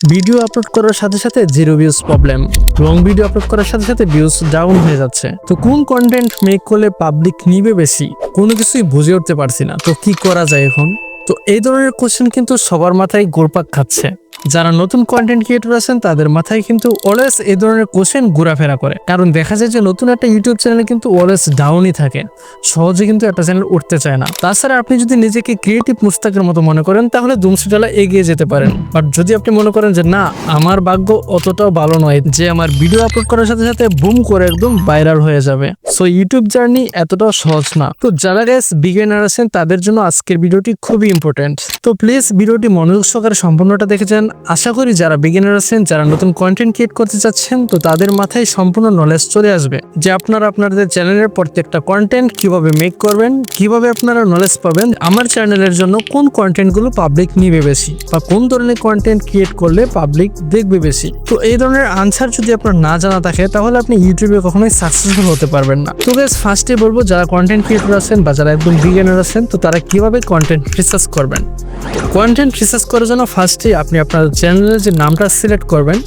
Video upload করার সাথে সাথে zero views problem long video upload করার সাথে সাথে ভিউজ ডাউন হয়ে যাচ্ছে। তো কোন কন্টেন্ট মেক করলে পাবলিক নিবে বেশি? কোনো কিছুই বুঝে উঠতে পারছি না। তো কি করা যায় এখন? তো এই ধরনের কোশ্চেন কিন্তু সবার মাথায় গোরপাক খাচ্ছে। যারা নতুন কন্টেন্ট ক্রিয়েটর আছেন, তাদের মাথায় কিন্তু অলওয়েজ এই ধরনের কোশ্চেন ঘোরাফেরা করে। কারণ দেখা যায় যে নতুন একটা ইউটিউব চ্যানেল কিন্তু অলওয়েজ ডাউনই থাকে। সহজে কিন্তু একটা চ্যানেল উঠতে চায় না। তাছাড়া আপনি যদি নিজেকে ক্রিয়েটিভ মুস্তাকের মতো মনে করেন, তাহলে দুমসিটালা এগিয়ে যেতে পারেন। বাট যদি আপনি মনে করেন যে না, আমার ভাগ্য অতটাও ভালো নয়, যে আমার ভিডিও আপলোড করার সাথে সাথে বুম করে একদম ভাইরাল হয়ে যাবে। সো ইউটিউব জার্নি এতটাও সহজ না। তো যারা গ্যাস বিগিনার আছেন, তাদের জন্য আজকের ভিডিওটি খুবই ইম্পর্টেন্ট তো প্লিজ ভিডিওটি মনোযোগ সহকারে সম্পূর্ণটা দেখেছেন আশা করি যারা বিগিনার আছেন, যারা নতুন কন্টেন্ট ক্রিয়েট করতে চাচ্ছেন, তো তাদের মাথায় সম্পূর্ণ নলেজ চলে আসবে যে আপনারা আপনাদের চ্যানেলের প্রত্যেকটা কন্টেন্ট কীভাবে মেক করবেন, কীভাবে আপনারা নলেজ পাবেন, আমার চ্যানেলের জন্য কোন কন্টেন্টগুলো পাবলিক নিবে বেশি বা কোন ধরনের কন্টেন্ট ক্রিয়েট করলে পাবলিক দেখবে বেশি। তো এই ধরনের আনসার যদি আপনার না জানা থাকে, তাহলে আপনি ইউটিউবে কখনোই সাকসেসফুল হতে পারবেন না। তো বেশ ফার্স্টে বলব, যারা কন্টেন্ট ক্রিয়েটর আছেন বা যারা একদম বিগিনার আছেন, তো তারা কীভাবে কন্টেন্ট রিসার্চ করবেন? কন্টেন্ট রিসার্চ করার জন্য ফার্স্টে আপনি আপনার চ্যানেলের যে নামটা সিলেক্ট করবেন,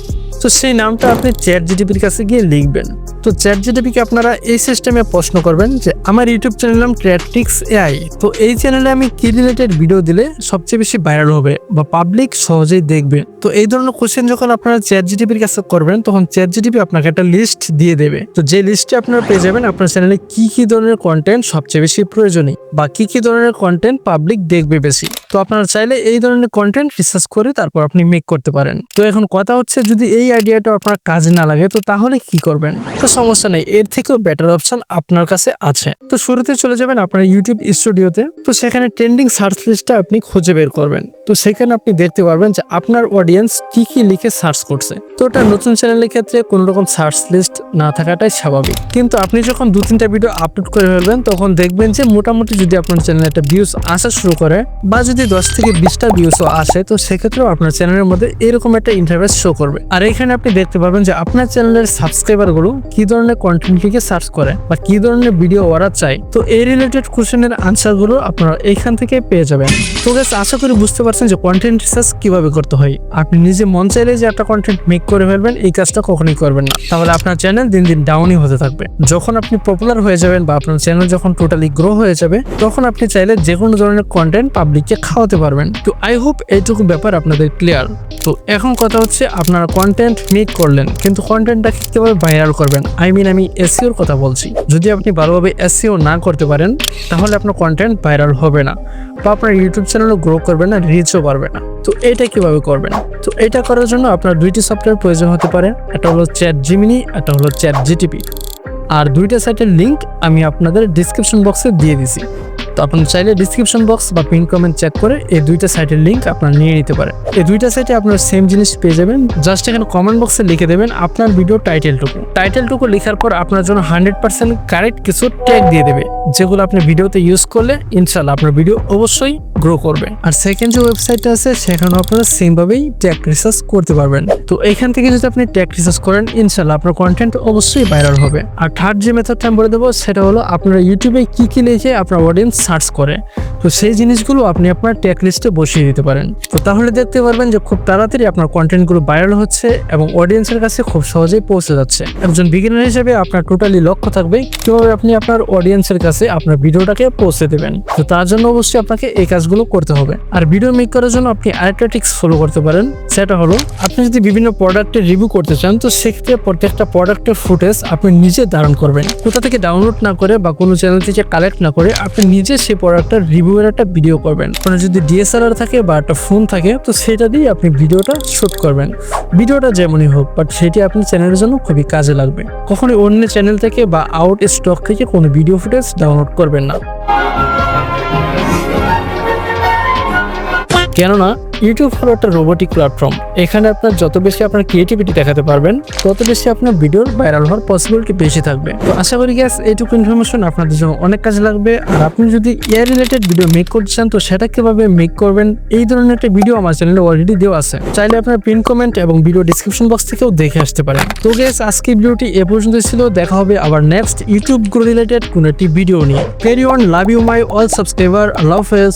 তো সেই নামটা আপনি চ্যাট জিটিপির কাছে গিয়ে লিখবেন। তো চ্যাট জিডিপিকে আপনারা এই সিস্টেমে প্রশ্ন করবেন যে, আমার ইউটিউব চ্যানেল নাম ট্র্যাটিক্স এআই তো এই চ্যানেলে আমি কি রিলেটেড ভিডিও দিলে সবচেয়ে বেশি ভাইরাল হবে বা পাবলিক সহজেই দেখবে? তো এই ধরনের কোশ্চেন যখন আপনারা চ্যাট জিটিপির কাছে করবেন, তখন চ্যাট জিটিপি আপনাকে একটা লিস্ট দিয়ে দেবে। তো যে লিস্টে আপনারা পেয়ে যাবেন, আপনার চ্যানেলে কি কি ধরনের কন্টেন্ট সবচেয়ে বেশি প্রয়োজনীয় বা কি কি ধরনের কন্টেন্ট পাবলিক দেখবে বেশি। তো আপনারা চাইলে এই ধরনের কন্টেন্ট রিসার্চ করে তারপর আপনি মেক করতে পারেন। তো এখন কথা হচ্ছে, যদি এই আইডিয়াটা আপনার কাজে না লাগে, তো তাহলে কি করবেন? তো সমস্যা নেই, এর থেকেও বেটার অপশন আপনার কাছে আছে। তো শুরুতে চলে যাবেন আপনার ইউটিউব স্টুডিওতে তো সেখানে ট্রেন্ডিং সার্চ লিস্টটা আপনি খুঁজে বের করবেন। তো সেখানে আপনি দেখতে পারবেন যে আপনার অডিয়েন্স কি কি লিখে সার্চ করছে। তো ওটা নতুন চ্যানেলের ক্ষেত্রে কোনো রকম সার্চ লিস্ট না থাকাটাই স্বাভাবিক। কিন্তু আপনি যখন দু তিনটা ভিডিও আপলোড করে ফেলবেন, তখন দেখবেন যে মোটামুটি যদি আপনার চ্যানেলে একটা ভিউজ আসা শুরু করে, বা যদি দশ থেকে বিশটা ভিউসও আসে, তো সেক্ষেত্রেও আপনার চ্যানেলের মধ্যে এরকম একটা ইন্টারভেস শো করবে। আর এখানে আপনি দেখতে পাবেন যে আপনার চ্যানেলের সাবস্ক্রাইবারগুলো কি ধরনের কন্টেন্ট লিখে সার্চ করে বা কি ধরনের ভিডিও ওরা চায়, তো এই রিলেটেড কোশ্চেনের আনসারগুলো আপনারা এইখান থেকে পেয়ে যাবেন। তো গাছ আশা করি বুঝতে পারছেন যে কন্টেন্ট রিসার্চ কীভাবে করতে হয়। আপনি নিজে মন চাইলে যে একটা কন্টেন্ট মেক করে ফেলবেন, এই কাজটা কখনোই করবেন না। তাহলে আপনার চ্যানেল দিন দিন ডাউনই হতে থাকবে। যখন আপনি পপুলার হয়ে যাবেন বা আপনার চ্যানেল যখন টোটালি গ্রো হয়ে যাবে, তখন আপনি চাইলে যে কোনো ধরনের কন্টেন্ট পাবলিককে খাওয়াতে পারবেন। তো আই হোপ এইটুকু ব্যাপার আপনাদের ক্লিয়ার তো এখন কথা হচ্ছে আপনারা কন্টেন্ট মেক করলেন, কিন্তু কন্টেন্টটাকে কীভাবে ভাইরাল করবেন? আই মিন আমি এসিওর কথা বলছি। যদি আপনি ভালোভাবে এসিও না করতে পারেন, তাহলে আপনার কন্টেন্ট ভাইরাল হবে না বা আপনার ইউটিউব চ্যানেলও গ্রো করবে না রিচও পারবে না। তো এটা কীভাবে করবেন? তো এটা করার জন্য আপনার দুইটি সফটওয়্যার প্রয়োজন হতে পারে। একটা হলো চ্যাট জিমিনি একটা হলো চ্যাট জিটিপি আর দুইটা সাইটের লিঙ্ক আমি আপনাদের ডিসক্রিপশন বক্সে দিয়ে দিছি। তো আপনি চাইলে ডিসক্রিপশন বক্স বা পিন কমেন্ট চেক করে এই দুইটা সাইটের লিঙ্ক আপনারা নিয়ে নিতে পারেন। এই দুইটা সাইটে আপনারা সেম জিনিস পেয়ে যাবেন। জাস্ট এখানে কমেন্ট বক্সে লিখে দেবেন আপনার ভিডিও টাইটেলটুকু টাইটেলটুকু লেখার পর আপনার জন্য হান্ড্রেড পার্সেন্ট কারেক্ট কিছু ট্যাগ দিয়ে দেবে, যেগুলো আপনি ভিডিওতে ইউজ করলে ইনশাল্লাহ আপনার ভিডিও অবশ্যই গ্রো করবে। আর সেকেন্ড যে ওয়েবসাইটটা আছে, সেখানেও আপনারা সেমভাবেই ট্যাগ রিসার্চ করতে পারবেন। তো এখান থেকে যদি আপনি ট্যাগ রিসার্চ করেন ইনশাল্লাহ আপনার কন্টেন্ট অবশ্যই ভাইরাল হবে। আর থার্ড যে মেথডটা আমি বলে দেবো, সেটা হলো আপনারা ইউটিউবে কী কী লিখে আপনার অডিয়েন্স সার্চ করে। তো সেই জিনিসগুলো আপনি আপনার ট্যাগ লিস্টে বসিয়ে দিতে পারেন। তো তাহলে দেখতে পারবেন যে খুব তাড়াতাড়ি আপনার কন্টেন্টগুলো ভাইরাল হচ্ছে এবং অডিয়েন্সের কাছে খুব সহজেই পৌঁছে যাচ্ছে। একজন বিগিনার হিসেবে আপনার টোটালি লক্ষ্য থাকবে কীভাবে আপনি আপনার অডিয়েন্সের কাছে আপনার ভিডিওটাকে পৌঁছে দেবেন। তো তার জন্য অবশ্যই আপনাকে এই কাজগুলো করতে হবে। আর ভিডিও মেক করার জন্য আপনি আরেকটা টিক্স ফলো করতে পারেন। সেটা হলো, আপনি যদি বিভিন্ন প্রোডাক্টের রিভিউ করতে চান, তো সেক্ষেত্রে প্রত্যেকটা প্রোডাক্টের ফুটেজ আপনি নিজে ধারণ করবেন। কোথা থেকে ডাউনলোড না করে বা কোনো চ্যানেল থেকে কালেক্ট না করে আপনি নিজে সেই প্রোডাক্টের রিভিউয়ের একটা ভিডিও করবেন। আপনার যদি ডিএসএলআর থাকে বা একটা ফোন থাকে, তো সেটা দিয়ে আপনি ভিডিওটা শ্যুট করবেন। ভিডিওটা যেমনই হোক বাট সেটি আপনার চ্যানেলের জন্য খুবই কাজে লাগবে। কখনোই অন্য চ্যানেল থেকে বা আউট স্টক থেকে কোনো ভিডিও ফুটেজ ডাউনলোড করবেন না। কেননা ইউটিউব হলো একটা রোবোটিক প্ল্যাটফর্ম এখানে আপনার যত বেশি আপনার ক্রিয়েটিভিটি দেখাতে পারবেন, তত বেশি আপনার ভিডিওর ভাইরাল হওয়ার পসিবিলিটি বেশি থাকবে। তো আশা করি গ্যাস এইটুকু ইনফরমেশন আপনাদের জন্য অনেক কাজে লাগবে। আর আপনি যদি এয়ার রিলেটেড ভিডিও মেক করতে চান, তো সেটা কীভাবে মেক করবেন, এই ধরনের একটা ভিডিও আমার চ্যানেলে অলরেডি দেওয়া আছে। চাইলে আপনার পিন কমেন্ট এবং ভিডিও ডিসক্রিপশন বক্স থেকেও দেখে আসতে পারেন। তো গ্যাস আজকে ভিডিওটি এ পর্যন্ত ছিল। দেখা হবে আবার নেক্সট ইউটিউব গ্রো রিলেটেড কোনো একটি ভিডিও নিয়ে। Carry on love you my all subscriber লাভ হাফেজ